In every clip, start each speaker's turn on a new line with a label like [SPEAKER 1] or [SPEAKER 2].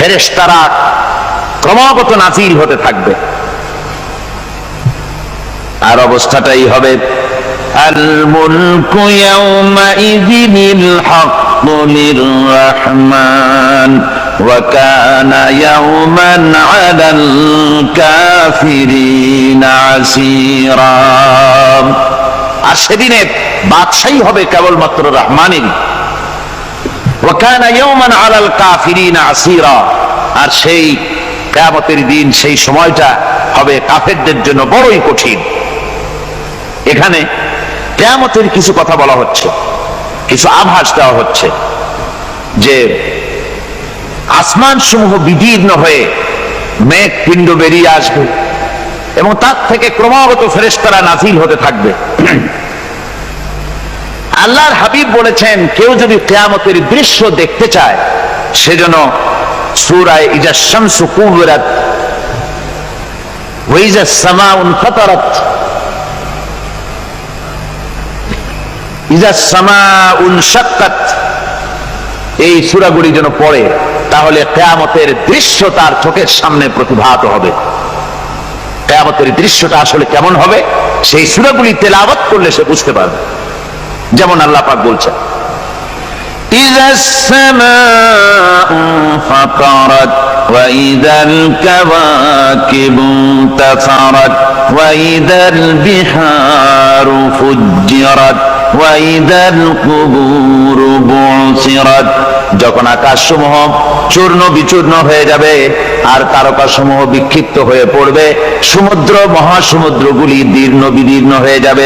[SPEAKER 1] ফেরেস্তারা ক্রমাগত নাজিল হতে থাকবে। আর অবস্থাটাই হবে
[SPEAKER 2] আল
[SPEAKER 1] আর সেদিনের বাদশাহী হবে কেবলমাত্র রহমানের আর সেই কিয়ামতের দিন, সেই সময়টা হবে কাফেরদের জন্য বড়ই কঠিন। এখানে কিয়ামতের কিছু কথা বলা হচ্ছে, কিছু আভাস দেওয়া হচ্ছে যে আসমান সমূহ বিদীর্ণ হয়ে মেঘ পিণ্ড বেরিয়ে আসবে এবং তার থেকে ক্রমাগত ফেরেশতারা নাজিল হতে থাকবে। আল্লাহর হাবিব বলেছেন, কেউ যদি কেয়ামতের দৃশ্য দেখতে চায়, সেজন্য সুরায় ইজা কুবরাত এই সূরাগুলি যেন পড়ে, তাহলে কেয়ামতের দৃশ্য তার চোখের সামনে প্রতিভাত হবে। কেয়ামতের দৃশ্যটা আসলে কেমন হবে, সেই সূরাগুলি তেলাওয়াত করলে সে বুঝতে পারবে। যেমন আল্লাহ পাক বলছেন
[SPEAKER 2] إذا السماء انفطرت وإذا الكواكب انتثرت وإذا البحار فجرت وإذا القبور بعثرت
[SPEAKER 1] যখন আকাশ সমূহ চূর্ণ বিচূর্ণ হয়ে যাবে আর তারকা সমূহ বিক্ষিপ্ত হয়ে পড়বে সমুদ্র মহাসমুদ্রগুলি দীর্ণ বিদীর্ণ হয়ে যাবে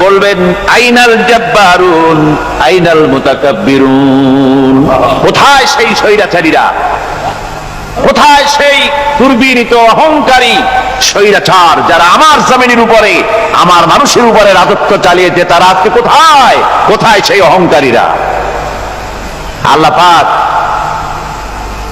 [SPEAKER 1] বলবেন, আইনাল জাব্বারুন, আইনাল মুতাকাব্বিরুন। কোথায় সেই স্বৈরাচারীরা? কোথায় সেই দুর্বিনীত অহংকারী স্বৈরাচার যারা আমার জমিনের উপরে, আমার মানুষের উপরে রাজত্ব চালিয়েছে? তারা আজকে কোথায়? কোথায় সেই অহংকারীরা? আল্লাহ পাক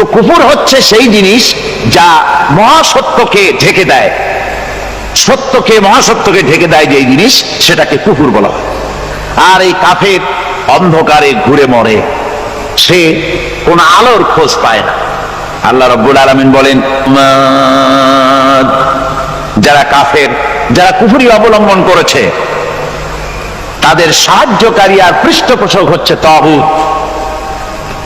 [SPEAKER 1] তো কুকুর হচ্ছে সেই জিনিস যা মহাসত্যকে ঢেকে দেয়। সত্যকে, মহাসত্যকে ঢেকে দেয় যে জিনিস, সেটাকে কুকুর বলা হয়। আর এই কাফের অন্ধকারে ঘুরে মরে। সে কোন আলোর খোঁজ পায় না। আল্লাহ রব্বুল আলমিন বলেন যারা কাফের, যারা কুফুরি অবলম্বন করেছে, তাদের সাহায্যকারী আর পৃষ্ঠপোষক হচ্ছে তাগুত।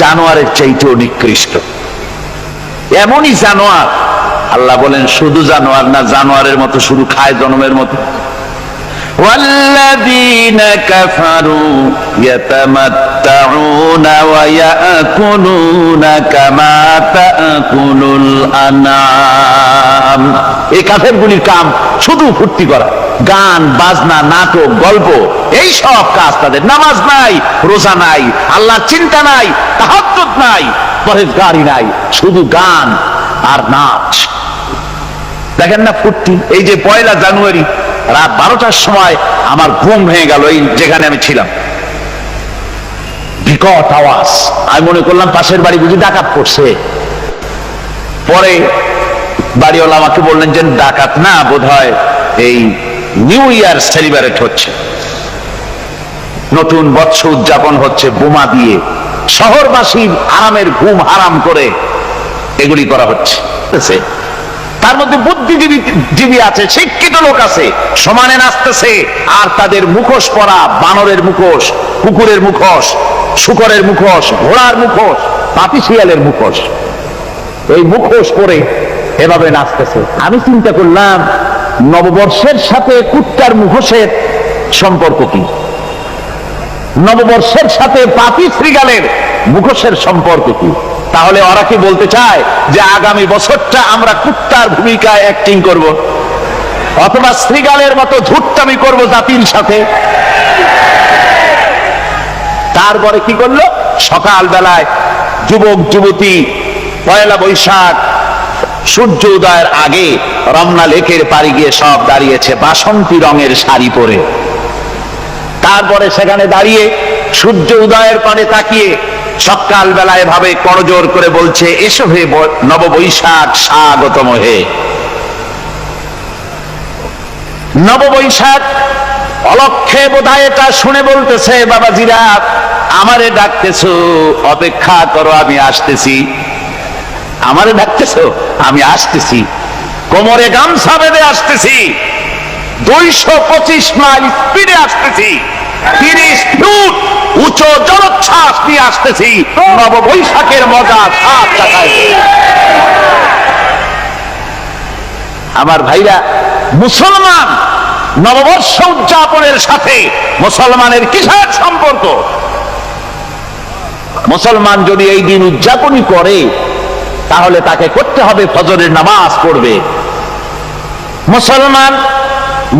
[SPEAKER 1] জানোয়ারের চাইতেও নিকৃষ্ট এমনই জানোয়ার আল্লাহ বলেন শুধু জানোয়ার না জানোয়ারের মতো শুধু খায় জনমের মতো والذين كفروا يتمتعون ويأكلون كما تأكل الأنعام এই কাফেরগুলির কাম শুধু ফুর্তি করা গান, বাজনা, নাটক, গল্প, এই সব কাজ তাদের। নামাজ নাই, রোজা নাই, আল্লাহর চিন্তা নাই, তাহাজ্জুদ নাই পরেজগারি নাই, শুধু গান আর নাচ। দেখেন না ফুর্তি এই যে পয়লা জানুয়ারি, রাত বারোটার সময় আমার ঘুম ভেঙে গেল, এই যেখানে আমি ছিলাম। বিকট আওয়াজ। আমি মনে করলাম পাশের বাড়ি বুঝি ডাকাত করছে পরে বাড়িওয়ালা আমাকে বললেন যে ডাকাত না বোধ এই নিউ ইয়ার সেলিব্রেট হচ্ছে। নতুন বৎস উদযাপন হচ্ছে বোমা দিয়ে। শহরবাসীর আরামের ঘুম হারাম করে এগুলি করা হচ্ছে। তার মধ্যে বুদ্ধিজীবী জীবী আছে, শিক্ষিত লোক আছে। সমানে নাচতেছে, আর তাদের মুখোশ পরা বানরের মুখোশ, কুকুরের মুখোশ, শুকরের মুখোশ, ঘোড়ার মুখোশ পাপি শিয়ালের মুখোশ। এই মুখোশ পরে এভাবে নাচতেছে। আমি চিন্তা করলাম নববর্ষের সাথে কুত্তার মুখোশের সম্পর্ক কি? নববর্ষের সাথে পাপি শ্রীগালের মুখোশের সম্পর্ক কি? তাহলে ওরা কি বলতে চায় যে আগামী বছরটা আমরা কুত্তার ভূমিকায় অ্যাক্টিং করব? অথবা শ্রীগালের মতো ধূর্তামি করব জাতির সাথে? তারপরে কি করল? সকাল বেলায় যুবক, যুবতী, পয়লা বৈশাখ সূর্য উদয়ের আগে রমনা লেকের পাড়ি গিয়ে সব দাঁড়িয়েছে বাসন্তী রঙের শাড়ি পরে। তারপরে সেখানে দাঁড়িয়ে সূর্য উদয়ের পানে তাকিয়ে সকাল বেলায় ভাবে করজোর করে বলছে, এসো হে নববৈশাখ, স্বাগতম হে। নববৈশাখ অলক্ষে বোধহয় এটা শুনে বলতেছে, বাবাজিরা, আমারে ডাকতেছো, অপেক্ষা করো, আমি আসতেছি। আমারে ডাকতেছো? আমি আসতেছি। কোমরে গামছা বেঁধে আসতেছি। দুইশো পঁচিশ মাইল স্পিডে আসতেছি। তিরিশ ফুট উঁচু জলোচ্ছ্বাস নিয়ে আসতেছি। নব বৈশাখের মজা সাত আমার ভাইরা, মুসলমান নববর্ষ উদযাপনের সাথে মুসলমানের কিসের সম্পর্ক? মুসলমান যদি এই দিন উদযাপনই করে তাহলে তাকে করতে হবে ফজরের নামাজ পড়বে। মুসলমান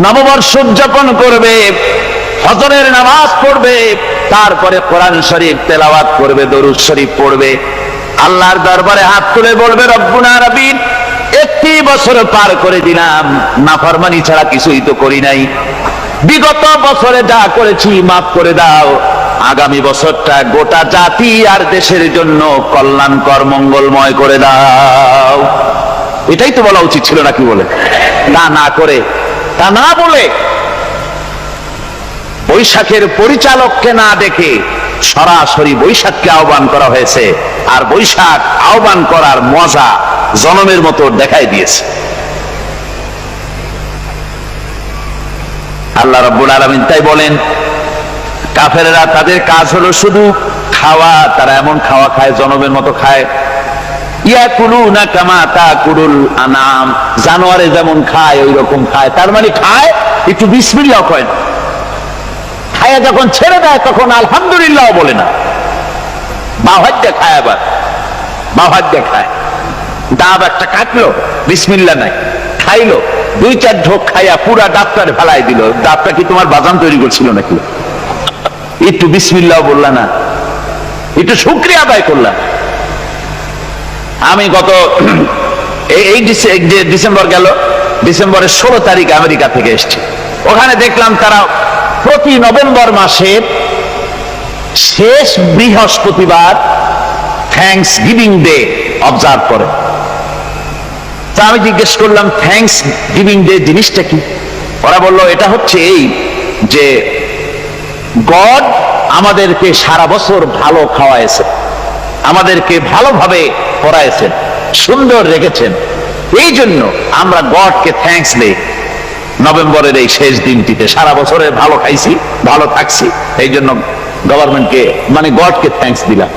[SPEAKER 1] নববর্ষ উদযাপন করবে, ফজরের নামাজ পড়বে, তারপরে কোরআন শরীফ তেলাওয়াত করবে, দরুদ শরীফ পড়বে। আল্লাহর দরবারে হাত তুলে বলবে রব্বুনা রবিন একটি বছর পার করে দিলাম, নাফরমানি ছাড়া কিছুই তো করি নাই। বিগত বছরে যা করেছি, মাফ করে দাও। আগামী বছরটা গোটা জাতি আর দেশের জন্য কল্যাণকর, মঙ্গলময় করে দাও। এটাই তো বলা উচিত ছিল নাকি বলে? তা না করে। তা না বলে বৈশাখের পরিচালককে না দেখে সরাসরি বৈশাখকে আহ্বান করা হয়েছে। আর বৈশাখ আহ্বান করার মজা জনমের মতো দেখাই দিয়েছে। আল্লাহ রব্বুল আলমিন তাই বলেন কাফেরেরা তাদের কাজ হলো শুধু খাওয়া, তারা এমন খাওয়া খায় জনমের মতো খায়। মানে আবার। খায়। একটা কাটলো বিসমিল্লা নাই। খাইলো দুই চার ঢোক খাইয়া পুরা ডাক্তারে ফেলাই দিল। ডাবটা কি তোমার বাজান তৈরি করছিল নাকি? একটু বিসমিল্লাহ বললা না। একটু শুক্রিয়া আদায় করলাম আমি গত এই ডিসেম্বর গেল, ডিসেম্বরের ষোলো তারিখ আমেরিকা থেকে এসছে। ওখানে দেখলাম তারা প্রতি নভেম্বর মাসের শেষ বৃহস্পতিবার থ্যাংকস গিভিং ডে অবজার্ভ করে। তা আমি জিজ্ঞেস করলাম থ্যাঙ্কস গিভিং ডে জিনিসটা কি? ওরা বলল, এটা হচ্ছে এই যে গড আমাদেরকে সারা বছর ভালো খাওয়াইছে, আমাদেরকে ভালোভাবে পড়াইছেন, সুন্দর রেখেছেন। এই জন্য আমরা গডকে থ্যাঙ্কস দেই। নভেম্বরের এই শেষ দিনটিতে সারা বছরে ভালো খাইছি, ভালো থাকছি, এই জন্য গভর্নমেন্টকে মানে গডকে থ্যাঙ্কস দিলাম।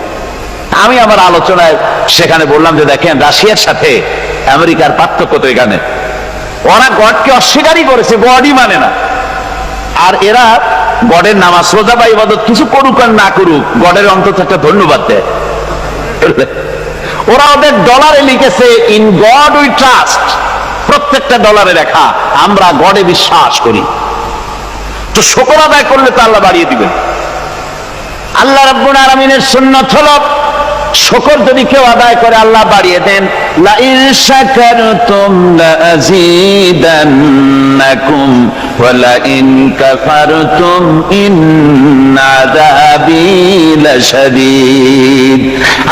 [SPEAKER 1] আমি আমার আলোচনায় সেখানে বললাম যে, দেখেন, রাশিয়ার সাথে আমেরিকার পার্থক্য তো এখানে। ওরা গডকে অস্বীকারই করেছে, গডই মানে না। আর এরা গডের নামাজ শ্রদ্ধা বা ইবাদত কিছু করুক আর না করুক, গডের অন্তত একটা ধন্যবাদ দেয়। ওরা ওদের ডলারে লিখেছে ইন গড উই ট্রাস্ট প্রত্যেকটা ডলারে লেখা, আমরা গডে বিশ্বাস করি। তো শকর আদায় করলে তো আল্লাহ বাড়িয়ে দিবেন। আল্লাহ রাব্বুল আলামিনের সুন্নাত হলো, শকর যদি কেউ আদায় করে, আল্লাহ বাড়িয়ে দেন। লা ইন শাকারতুম লা আযীদান্নাকুম ওয়া লা ইন কাফারতুম ইন্না লাশাদীদ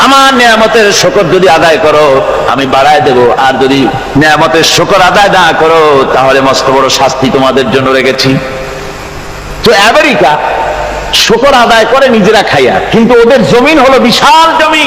[SPEAKER 1] আমার নিয়ামতের শকর যদি আদায় করো, আমি বাড়ায় দেব। আর যদি নিয়ামতের শকর আদায় না করো, তাহলে মস্ত বড় শাস্তি তোমাদের জন্য রেখেছি। তো আমেরিকা শুকর আদায় করে নিজেরা খাইয়া, কিন্তু ওদের জমিন হলো বিশাল জমি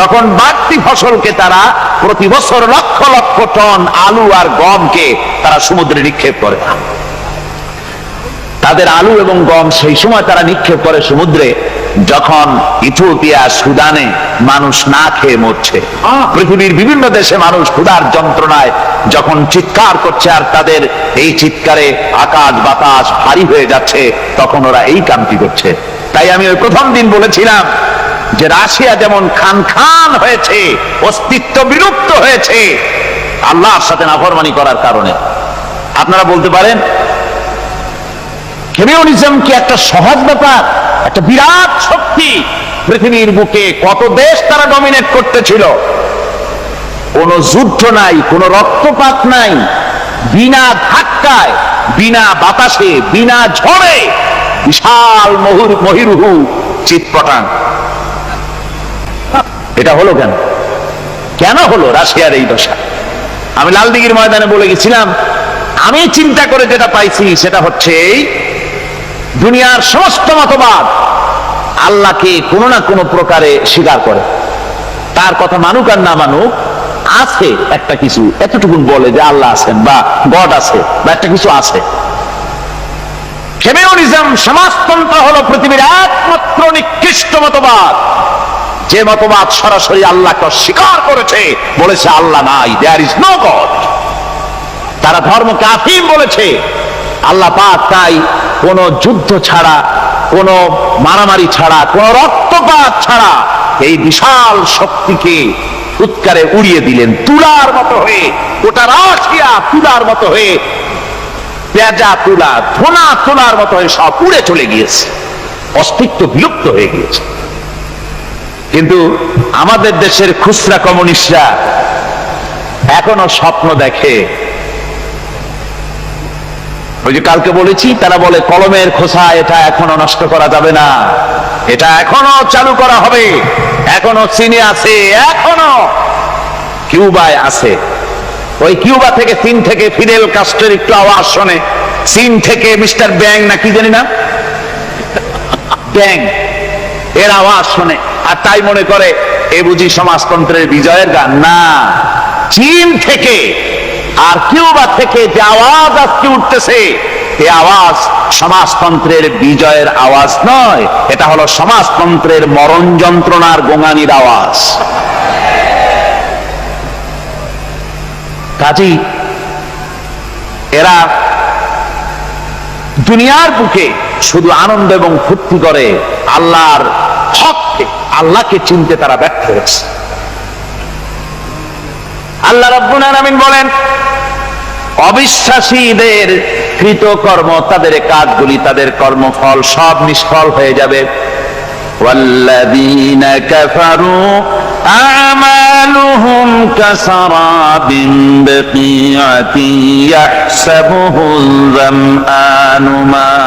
[SPEAKER 1] তখন বাড়তি ফসলকে তারা প্রতি বছর লক্ষ লক্ষ টন আলু আর গমকে তারা সমুদ্রে নিক্ষেপ করে। তাদের আলু এবং গম সেই সময় তারা নিক্ষেপ করে সমুদ্রে, যখন ইথিওপিয়া, সুদানে মানুষ না খেয়ে মরছে। পৃথিবীর বিভিন্ন দেশে মানুষ ক্ষুধার যন্ত্রণায় যখন চিৎকার করছে আর তাদের এই চিৎকারে আকাশ বাতাস ভারী হয়ে যাচ্ছে, তখন ওরা এই কামটি করছে। তাই আমি ওই প্রথম দিন বলেছিলাম যে রাশিয়া যেমন খান খান হয়েছে, অস্তিত্ব বিলুপ্ত হয়েছে, আল্লাহর সাথে নাফরমানি করার কারণে। আপনারা বলতে পারেন কমিউনিজম কি একটা সহজ ব্যাপার, একটা বিরাট শক্তি পৃথিবীর বুকে কত দেশ তারা ডমিনেট করতেছিল। কোন যুদ্ধ নাই, কোন রক্তপাত নাই, বিনা ধাক্কায়, বিনা বাতাসে, বিনা ঝড়ে, বিশাল মহুর মহিরুহু চিৎপটাং। এটা হলো কেন? কেন হলো রাশিয়ার এই দশা? আমি লালদিঘির ময়দানে বলে গেছিলাম, আমি চিন্তা করে যেটা পাইছি সেটা হচ্ছে এই দুনিয়ার সমস্ত মতবাদ আল্লাহকে কোনো না কোনো প্রকারে স্বীকার করে। তার কথা মানুক আর না মানুক, আছে একটা কিছু এতটুকু বলে যে আল্লাহ আছেন বা গড আছে বা একটা কিছু আছে। সমাজতন্ত্র হলো পৃথিবীর একমাত্র নিকৃষ্ট মতবাদ। যে মতবাদ সরাসরি আল্লাহকে অস্বীকার করেছে, বলেছে, আল্লাহ নাই দেয়ার ইজ নো গড তারা ধর্মকে আফিম বলেছে। আল্লাহ পাক তাই কোন যুদ্ধ ছাড়া, কোন মারামারি ছাড়া, কোন রক্তপাত ছাড়া এই বিশাল শক্তিকে উৎকারে উড়িয়ে দিলেন, তুলার মতো হয়ে, গোটা রাশিয়া তুলার মতো হয়ে, পেঁজা তুলা, ধোনা তোলার মতো হয়ে সব উড়ে চলে গিয়েছে, অস্তিত্ব বিলুপ্ত হয়ে গিয়েছে। কিন্তু আমাদের দেশের খুচরা কমিউনিস্টরা এখনও স্বপ্ন দেখে। ওই যে কালকে বলেছি, তারা বলে, কলমের খোসা এটা এখনও নষ্ট করা যাবে না। এটা এখনও চালু করা হবে। এখনও চীনে আছে, এখনও। কিউবায় আছে। ওই কিউবা থেকে চীন থেকে ফিডেল কাস্টের একটু আওয়াজ শোনে। চীন থেকে মিস্টার ব্যাং না কি জানি না? ব্যাং। এর আওয়াজ শোনে। আর তাই মনে করে, এ বুঝি সমাজতন্ত্রের বিজয়ের গান? না। চীন থেকে আর কিউবা থেকে যে আওয়াজ আজকে উঠতেছে এই আওয়াজ সমাজতন্ত্রের বিজয়ের আওয়াজ নয়। এটা হলো সমাজতন্ত্রের মরণ যন্ত্রণার গোঙানির আওয়াজ। কাজী, এরা দুনিয়ার বুকে শুধু আনন্দ এবং ফুর্তি করে, আল্লাহর হককে আল্লাহকে চিনতে তারা ব্যর্থ হয়েছে আল্লাহ রাব্বুল আলামিন বলেন অবিশ্বাসীদের কৃতকর্ম তাদের কাজগুলি তাদের কর্মফল সব নিষ্ফল হয়ে যাবে والذين كفروا أعمالهم كسراب بقيعة يحسبه الظمآن ماء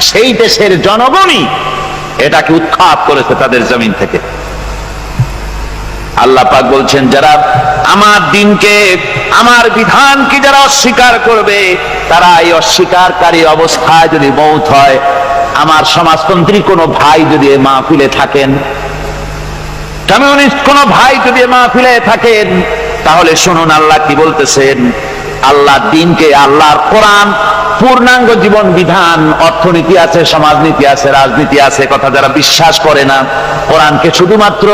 [SPEAKER 1] সেই দেশের জনগণই এটাকে উৎখাত করেছে তাদের জমিন থেকে। আল্লাহ পাক বলছেন, যারা আমার দিনকে, আমার বিধানকে যারা অস্বীকার করবে, তারা এই অস্বীকারী অবস্থায় যদি মৌত হয়, আমার সমাজতন্ত্রী কোনো ভাই যদি মাহফিলে থাকেন, কমিউনিস্ট কোন ভাই যদি মাহফিলে থাকেন, তাহলে শুনুন আল্লাহ কি বলতেছেন আল্লাহ দিনকে আল্লাহর কোরআন, পূর্ণাঙ্গ জীবন বিধান, অর্থনীতি আছে, সমাজনীতি আছে, রাজনীতি আছে কথা যারা বিশ্বাস করে না, কোরআনকে শুধুমাত্র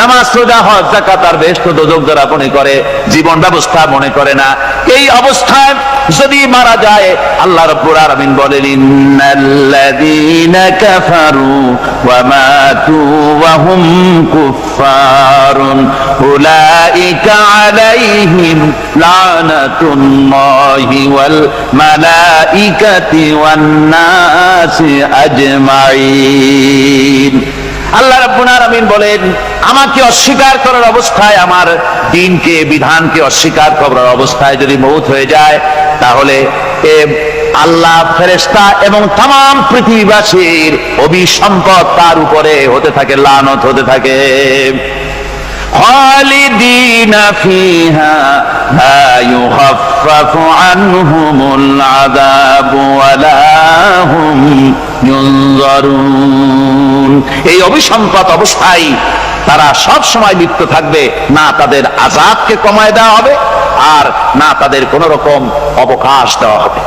[SPEAKER 1] নামাজ সোজা হজ জাকাত আর বেশ তো দোজক যারা মনে করে জীবন ব্যবস্থা মনে করে না। এই অবস্থায় যদি মারা যায়, আল্লাহ রব্বুল আলামিন বলেন, ইন্নাল্লাযীনা কাফারু ওয়া মাতু ওয়া হুম কুফফারুন। উলাইকা আলাইহিম লানাতুল্লাহি ওয়াল মালাইকাতি ওয়ান নাসি আজমাইন। আল্লাহ রাব্বুল আমিন বলেন, আমাকে অস্বীকার করার অবস্থায়, আমার দিনকে, বিধানকে অস্বীকার করার অবস্থায় যদি মৌত হয়ে যায়, তাহলে এ আল্লাহ ফেরেস্তা এবং তাম পৃথিবীবাসীর অভিসম্পদ তার উপরে হতে থাকে, লানত হতে থাকে। ফিহা হুম এই অভিসম্পাত অবস্থায় তারা সব সময় লিপ্ত থাকবে, না তাদের আজাদকে কমায় দেওয়া হবে, আর না তাদের কোন রকম অবকাশ দেওয়া হবে।